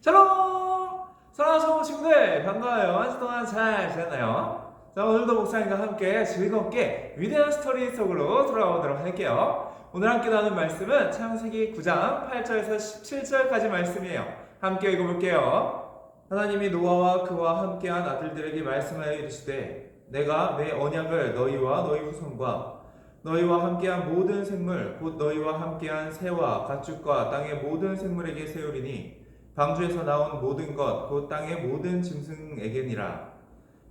샬롬! 사랑하는 친구들 반가워요. 한 주 동안 잘 지냈나요? 자 오늘도 목사님과 함께 즐겁게 위대한 스토리 속으로 돌아오도록 할게요. 오늘 함께 나눈 말씀은 창세기 9장 8절에서 17절까지 말씀이에요. 함께 읽어볼게요. 하나님이 노아와 그와 함께한 아들들에게 말씀하여 이르시되 내가 내 언약을 너희와 너희 후손과 너희와 함께한 모든 생물 곧 너희와 함께한 새와 가축과 땅의 모든 생물에게 세우리니 방주에서 나온 모든 것 곧 땅의 모든 짐승에게니라.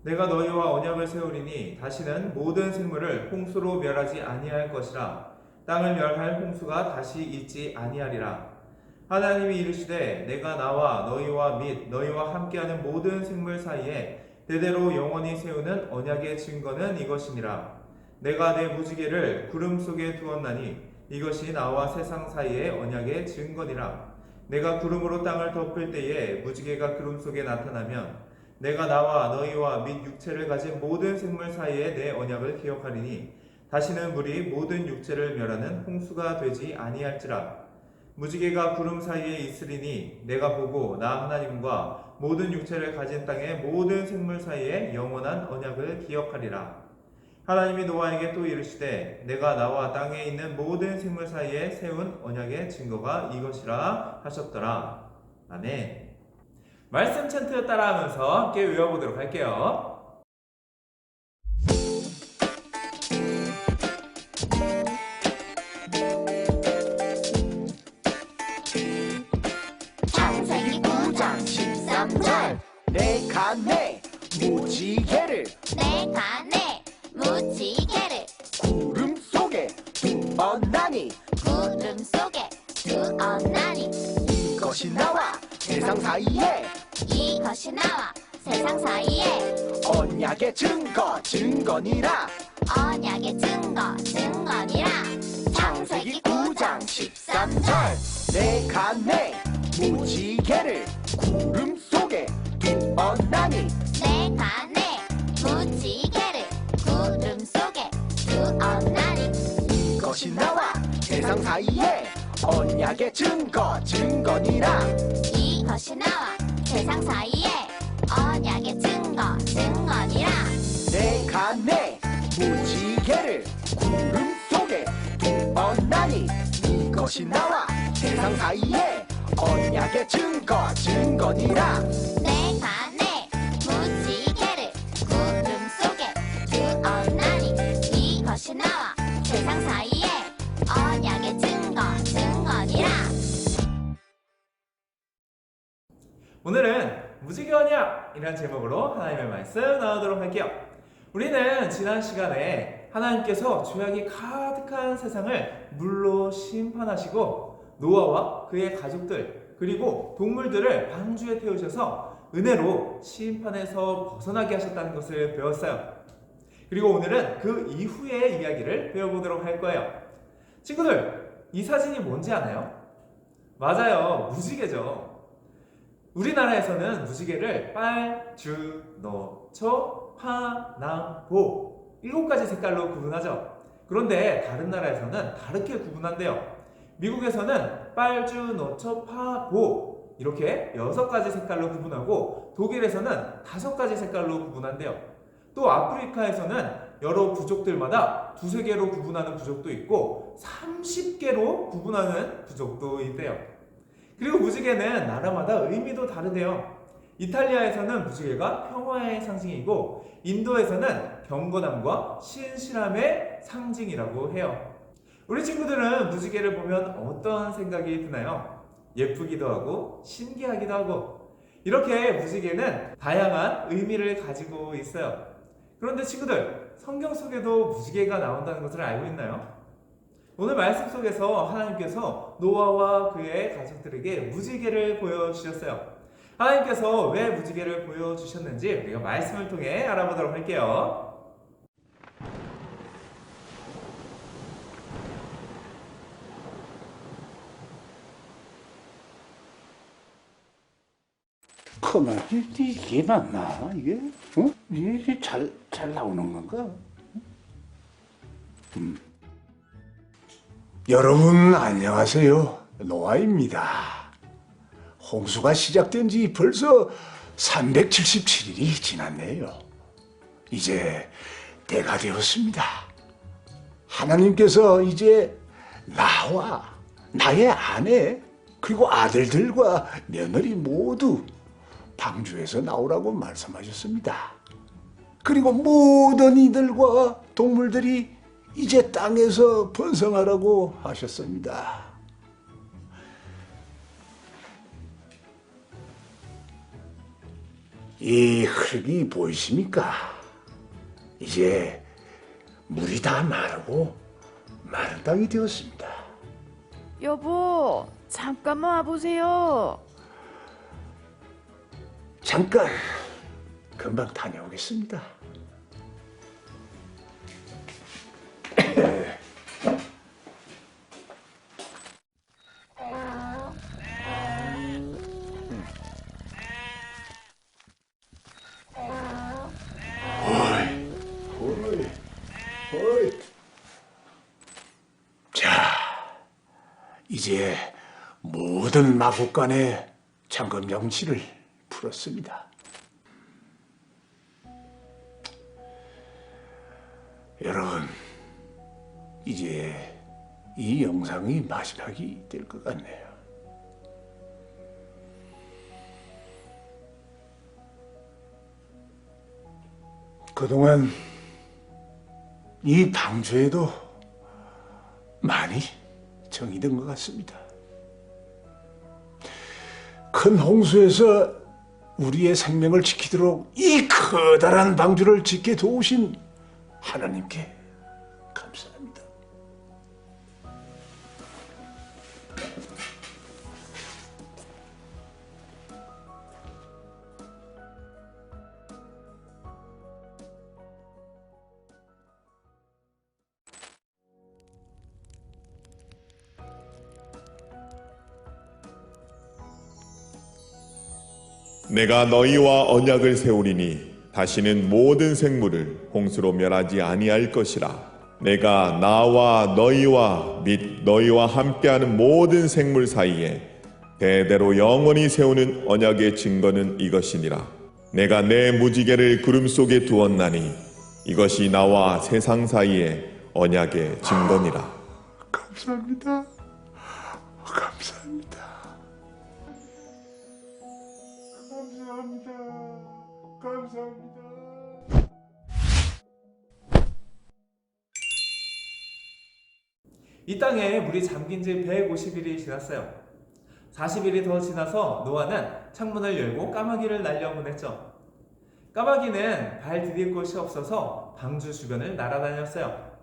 내가 너희와 언약을 세우리니 다시는 모든 생물을 홍수로 멸하지 아니할 것이라. 땅을 멸할 홍수가 다시 있지 아니하리라. 하나님이 이르시되 내가 나와 너희와 및 너희와 함께하는 모든 생물 사이에 대대로 영원히 세우는 언약의 증거는 이것이니라. 내가 내 무지개를 구름 속에 두었나니 이것이 나와 세상 사이의 언약의 증거니라 내가 구름으로 땅을 덮을 때에 무지개가 구름 속에 나타나면 내가 나와 너희와 및 육체를 가진 모든 생물 사이에 내 언약을 기억하리니 다시는 물이 모든 육체를 멸하는 홍수가 되지 아니할지라. 무지개가 구름 사이에 있으리니 내가 보고 나 하나님과 모든 육체를 가진 땅의 모든 생물 사이에 영원한 언약을 기억하리라 하나님이 노아에게 또 이르시되 내가 나와 땅에 있는 모든 생물 사이에 세운 언약의 증거가 이것이라 하셨더라. 아멘. 말씀 챈트 따라하면서 함께 외워보도록 할게요. 창세기 9장 13절. 내가 내 무지개를 내가 내무 지개를. 구름 속에 두었나니. 구름 속에 두었나니. 이것이 나와 세상 사이에. 이것이 나와 세상 사이에. 언약의 증거 증거니라. 언약의 증거 증거니라. 창세기 9장 13절. 내가 내 무지개를 구름 속에 두었나니. 내가 내 세상 사이에 언약의 증거 증거니라. 이것이 나와 세상 사이에 언약의 증거 증거니라. 내가 내 무지개를 구름 속에 두었나니 이것이 나와 세상 사이에 언약의 증거 증거니라 오늘은 무지개 언약이라는 제목으로 하나님의 말씀 나누도록 할게요 우리는 지난 시간에 하나님께서 죄악이 가득한 세상을 물로 심판하시고 노아와 그의 가족들 그리고 동물들을 방주에 태우셔서 은혜로 심판에서 벗어나게 하셨다는 것을 배웠어요. 그리고 오늘은 그 이후의 이야기를 배워보도록 할 거예요. 친구들, 이 사진이 뭔지 아나요? 맞아요. 무지개죠. 우리나라에서는 무지개를 빨, 주, 노, 초, 파, 남, 보 일곱 가지 색깔로 구분하죠. 그런데 다른 나라에서는 다르게 구분한대요. 미국에서는 빨, 주, 노, 초, 파, 보 이렇게 여섯 가지 색깔로 구분하고 독일에서는 다섯 가지 색깔로 구분한대요. 또 아프리카에서는 여러 부족들마다 두세 개로 구분하는 부족도 있고 30개로 구분하는 부족도 있대요. 그리고 무지개는 나라마다 의미도 다르대요. 이탈리아에서는 무지개가 평화의 상징이고 인도에서는 경건함과 신실함의 상징이라고 해요. 우리 친구들은 무지개를 보면 어떤 생각이 드나요? 예쁘기도 하고 신기하기도 하고 이렇게 무지개는 다양한 의미를 가지고 있어요. 그런데 친구들 성경 속에도 무지개가 나온다는 것을 알고 있나요? 오늘 말씀 속에서 하나님께서 노아와 그의 가족들에게 무지개를 보여주셨어요. 하나님께서 왜 무지개를 보여주셨는지 우리가 말씀을 통해 알아보도록 할게요. 그만 이게 맞나 이게? 어? 이게 잘, 잘 나오는 건가? 여러분 안녕하세요. 노아입니다. 홍수가 시작된 지 벌써 377일이 지났네요. 이제 때가 되었습니다. 하나님께서 이제 나와 나의 아내 그리고 아들들과 며느리 모두 방주에서 나오라고 말씀하셨습니다. 그리고 모든 이들과 동물들이 이제 땅에서 번성하라고 하셨습니다. 이 흙이 보이십니까? 이제 물이 다 마르고 마른 땅이 되었습니다. 여보, 잠깐만 와보세요. 잠깐 금방 다녀오겠습니다. 이제 모든 마국간의 잠금 명치를 풀었습니다. 여러분, 이제 이 영상이 마지막이 될 것 같네요. 그동안 이 방주에도 많이 정이된 것 같습니다. 큰 홍수에서 우리의 생명을 지키도록 이 커다란 방주를 짓게 도우신 하나님께 내가 너희와 언약을 세우리니 다시는 모든 생물을 홍수로 멸하지 아니할 것이라. 내가 나와 너희와 및 너희와 함께하는 모든 생물 사이에 대대로 영원히 세우는 언약의 증거는 이것이니라. 내가 내 무지개를 구름 속에 두었나니 이것이 나와 세상 사이에 언약의 증거니라. 감사합니다. 감사합니다. 감사합니다. 감사합니다. 이 땅에 물이 잠긴 지 150일이 지났어요. 40일이 더 지나서 노아는 창문을 열고 까마귀를 날려보냈죠. 까마귀는 발 디딜 곳이 없어서 방주 주변을 날아다녔어요.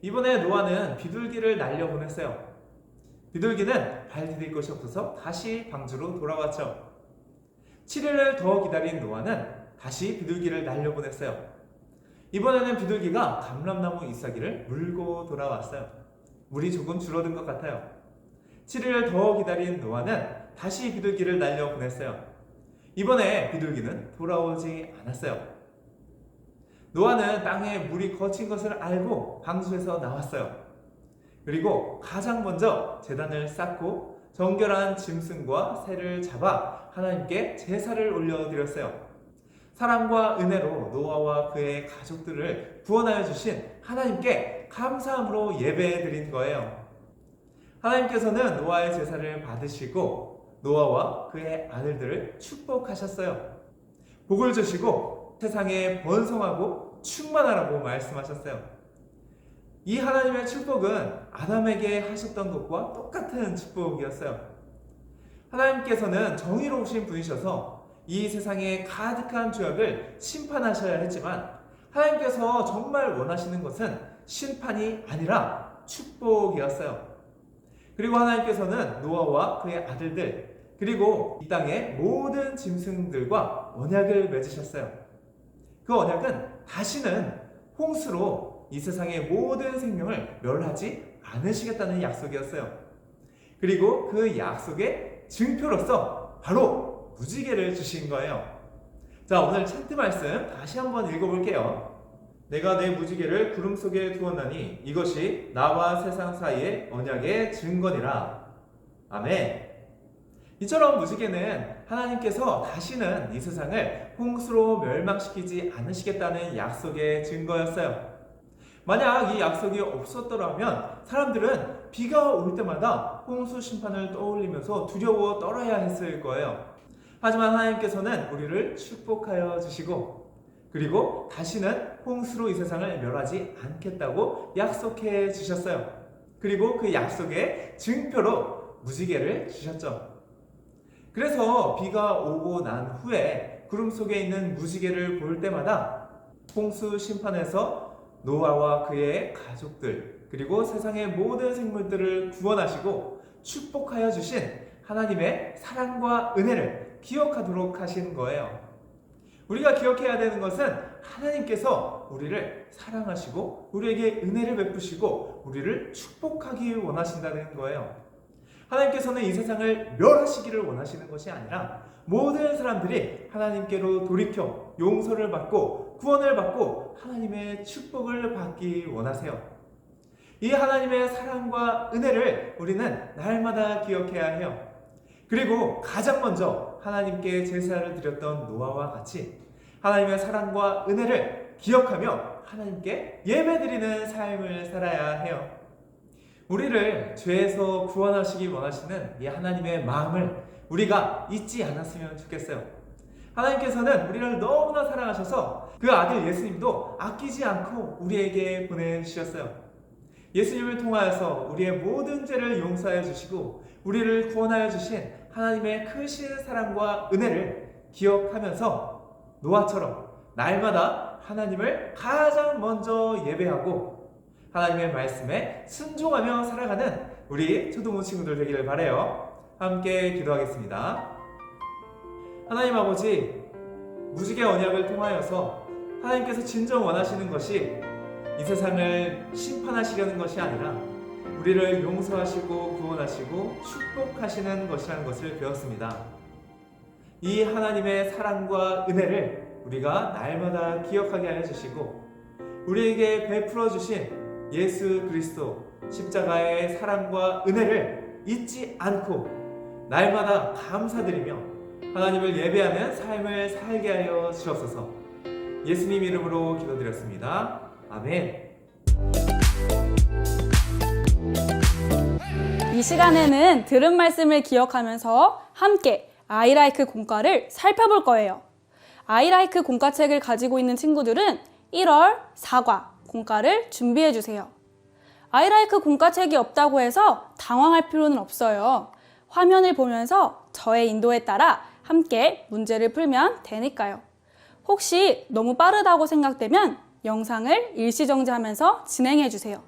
이번에 노아는 비둘기를 날려보냈어요. 비둘기는 발 디딜 곳이 없어서 다시 방주로 돌아왔죠. 7일을 더 기다린 노아는 다시 비둘기를 날려보냈어요. 이번에는 비둘기가 감람나무 잎사귀를 물고 돌아왔어요. 물이 조금 줄어든 것 같아요. 7일을 더 기다린 노아는 다시 비둘기를 날려보냈어요. 이번에 비둘기는 돌아오지 않았어요. 노아는 땅에 물이 거친 것을 알고 방주에서 나왔어요. 그리고 가장 먼저 재단을 쌓고 정결한 짐승과 새를 잡아 하나님께 제사를 올려드렸어요. 사랑과 은혜로 노아와 그의 가족들을 구원하여 주신 하나님께 감사함으로 예배해 드린 거예요. 하나님께서는 노아의 제사를 받으시고 노아와 그의 아들들을 축복하셨어요. 복을 주시고 세상에 번성하고 충만하라고 말씀하셨어요. 이 하나님의 축복은 아담에게 하셨던 것과 똑같은 축복이었어요. 하나님께서는 정의로우신 분이셔서 이 세상에 가득한 죄악을 심판하셔야 했지만 하나님께서 정말 원하시는 것은 심판이 아니라 축복이었어요. 그리고 하나님께서는 노아와 그의 아들들 그리고 이 땅의 모든 짐승들과 언약을 맺으셨어요. 그 언약은 다시는 홍수로 이 세상의 모든 생명을 멸하지 않으시겠다는 약속이었어요. 그리고 그 약속의 증표로서 바로 무지개를 주신 거예요. 자, 오늘 찬트 말씀 다시 한번 읽어볼게요. 내가 내 무지개를 구름 속에 두었나니 이것이 나와 세상 사이의 언약의 증거니라. 아멘. 이처럼 무지개는 하나님께서 다시는 이 세상을 홍수로 멸망시키지 않으시겠다는 약속의 증거였어요. 만약 이 약속이 없었더라면 사람들은 비가 올 때마다 홍수 심판을 떠올리면서 두려워 떨어야 했을 거예요. 하지만 하나님께서는 우리를 축복하여 주시고 그리고 다시는 홍수로 이 세상을 멸하지 않겠다고 약속해 주셨어요. 그리고 그 약속의 증표로 무지개를 주셨죠. 그래서 비가 오고 난 후에 구름 속에 있는 무지개를 볼 때마다 홍수 심판에서 노아와 그의 가족들 그리고 세상의 모든 생물들을 구원하시고 축복하여 주신 하나님의 사랑과 은혜를 기억하도록 하신 거예요. 우리가 기억해야 되는 것은 하나님께서 우리를 사랑하시고 우리에게 은혜를 베푸시고 우리를 축복하기 원하신다는 거예요. 하나님께서는 이 세상을 멸하시기를 원하시는 것이 아니라 모든 사람들이 하나님께로 돌이켜 용서를 받고 구원을 받고 하나님의 축복을 받기 원하세요. 이 하나님의 사랑과 은혜를 우리는 날마다 기억해야 해요. 그리고 가장 먼저 하나님께 제사를 드렸던 노아와 같이 하나님의 사랑과 은혜를 기억하며 하나님께 예배드리는 삶을 살아야 해요. 우리를 죄에서 구원하시기 원하시는 이 하나님의 마음을 우리가 잊지 않았으면 좋겠어요. 하나님께서는 우리를 너무나 사랑하셔서 그 아들 예수님도 아끼지 않고 우리에게 보내주셨어요. 예수님을 통하여서 우리의 모든 죄를 용서해 주시고 우리를 구원하여 주신 하나님의 크신 사랑과 은혜를 기억하면서 노아처럼 날마다 하나님을 가장 먼저 예배하고 하나님의 말씀에 순종하며 살아가는 우리 초등부 친구들 되기를 바래요. 함께 기도하겠습니다. 하나님 아버지, 무지개 언약을 통하여서 하나님께서 진정 원하시는 것이 이 세상을 심판하시려는 것이 아니라 우리를 용서하시고 구원하시고 축복하시는 것이라는 것을 배웠습니다. 이 하나님의 사랑과 은혜를 우리가 날마다 기억하게 하여 주시고 우리에게 베풀어 주신 예수 그리스도 십자가의 사랑과 은혜를 잊지 않고 날마다 감사드리며 하나님을 예배하는 삶을 살게 하여 주옵소서. 예수님 이름으로 기도드렸습니다. 아멘. 이 시간에는 들은 말씀을 기억하면서 함께 아이라이크 공과를 살펴볼 거예요. 아이라이크 공과책을 가지고 있는 친구들은 1월 사과 공과를 준비해 주세요. 아이라이크 공과책이 없다고 해서 당황할 필요는 없어요. 화면을 보면서 저의 인도에 따라 함께 문제를 풀면 되니까요. 혹시 너무 빠르다고 생각되면 영상을 일시정지하면서 진행해 주세요.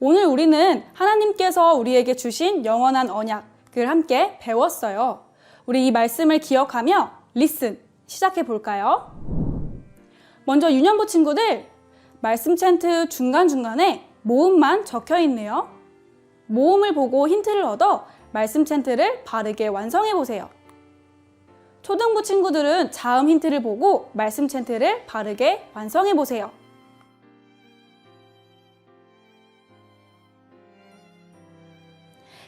오늘 우리는 하나님께서 우리에게 주신 영원한 언약을 함께 배웠어요. 우리 이 말씀을 기억하며 리슨 시작해 볼까요? 먼저 유년부 친구들 말씀 챈트 중간중간에 모음만 적혀 있네요. 모음을 보고 힌트를 얻어 말씀 챈트를 바르게 완성해 보세요. 초등부 친구들은 자음 힌트를 보고 말씀 챈트를 바르게 완성해 보세요.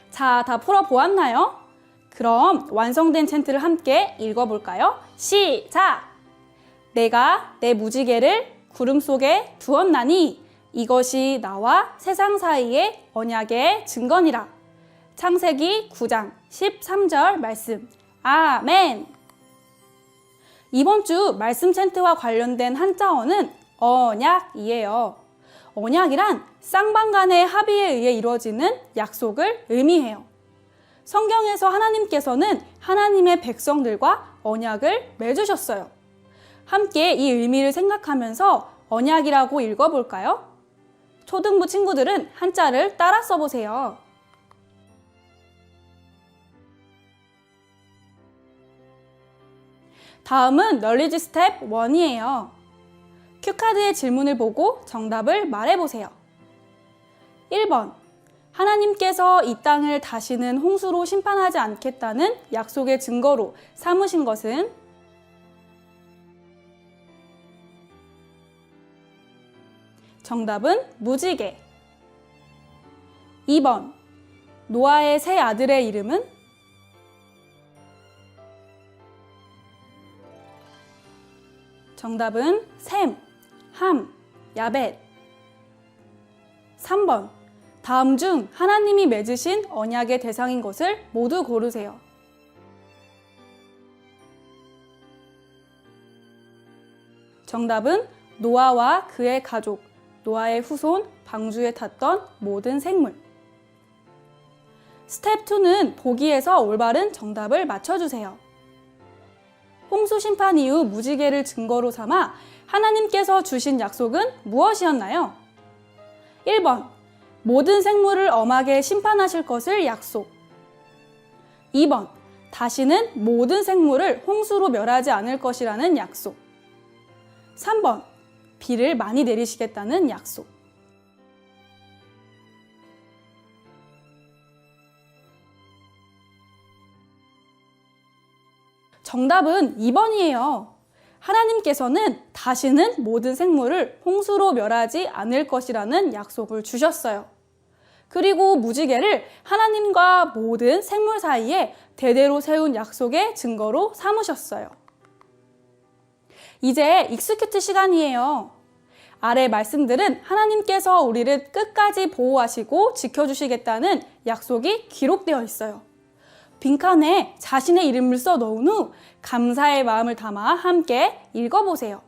자, 다 풀어보았나요? 그럼 완성된 챈트를 함께 읽어볼까요? 시작! 내가 내 무지개를 구름 속에 두었나니 이것이 나와 세상 사이의 언약의 증거니라. 창세기 9장 13절 말씀. 아멘! 이번 주 말씀 챈트와 관련된 한자어는 언약이에요. 언약이란 쌍방 간의 합의에 의해 이루어지는 약속을 의미해요. 성경에서 하나님께서는 하나님의 백성들과 언약을 맺으셨어요. 함께 이 의미를 생각하면서 언약이라고 읽어볼까요? 초등부 친구들은 한자를 따라 써보세요. 다음은 널리지 스텝 1이에요. 큐카드의 질문을 보고 정답을 말해보세요. 1번. 하나님께서 이 땅을 다시는 홍수로 심판하지 않겠다는 약속의 증거로 삼으신 것은 정답은 무지개. 2번. 노아의 세 아들의 이름은 정답은 셈, 함, 야벳. 3번. 다음 중 하나님이 맺으신 언약의 대상인 것을 모두 고르세요. 정답은 노아와 그의 가족, 노아의 후손, 방주에 탔던 모든 생물. 스텝 2는 보기에서 올바른 정답을 맞춰주세요. 홍수 심판 이후 무지개를 증거로 삼아 하나님께서 주신 약속은 무엇이었나요? 1번. 모든 생물을 엄하게 심판하실 것을 약속. 2번. 다시는 모든 생물을 홍수로 멸하지 않을 것이라는 약속. 3번. 비를 많이 내리시겠다는 약속. 정답은 2번이에요. 하나님께서는 다시는 모든 생물을 홍수로 멸하지 않을 것이라는 약속을 주셨어요. 그리고 무지개를 하나님과 모든 생물 사이에 대대로 세운 약속의 증거로 삼으셨어요. 이제 익스큐트 시간이에요. 아래 말씀들은 하나님께서 우리를 끝까지 보호하시고 지켜주시겠다는 약속이 기록되어 있어요. 빈칸에 자신의 이름을 써 넣은 후 감사의 마음을 담아 함께 읽어보세요.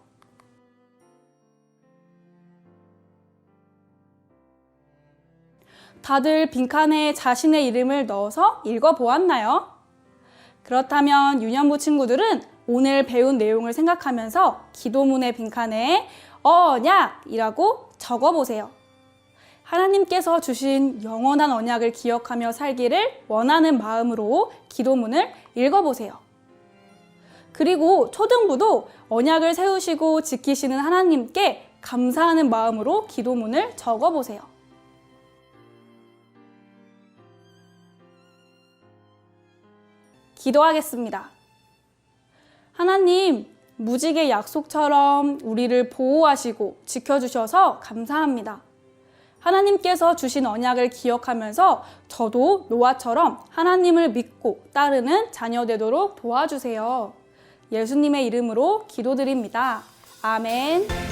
다들 빈칸에 자신의 이름을 넣어서 읽어보았나요? 그렇다면 유년부 친구들은 오늘 배운 내용을 생각하면서 기도문의 빈칸에 언약이라고 적어보세요. 하나님께서 주신 영원한 언약을 기억하며 살기를 원하는 마음으로 기도문을 읽어보세요. 그리고 초등부도 언약을 세우시고 지키시는 하나님께 감사하는 마음으로 기도문을 적어보세요. 기도하겠습니다. 하나님, 무지개 약속처럼 우리를 보호하시고 지켜주셔서 감사합니다. 하나님께서 주신 언약을 기억하면서 저도 노아처럼 하나님을 믿고 따르는 자녀 되도록 도와주세요. 예수님의 이름으로 기도드립니다. 아멘.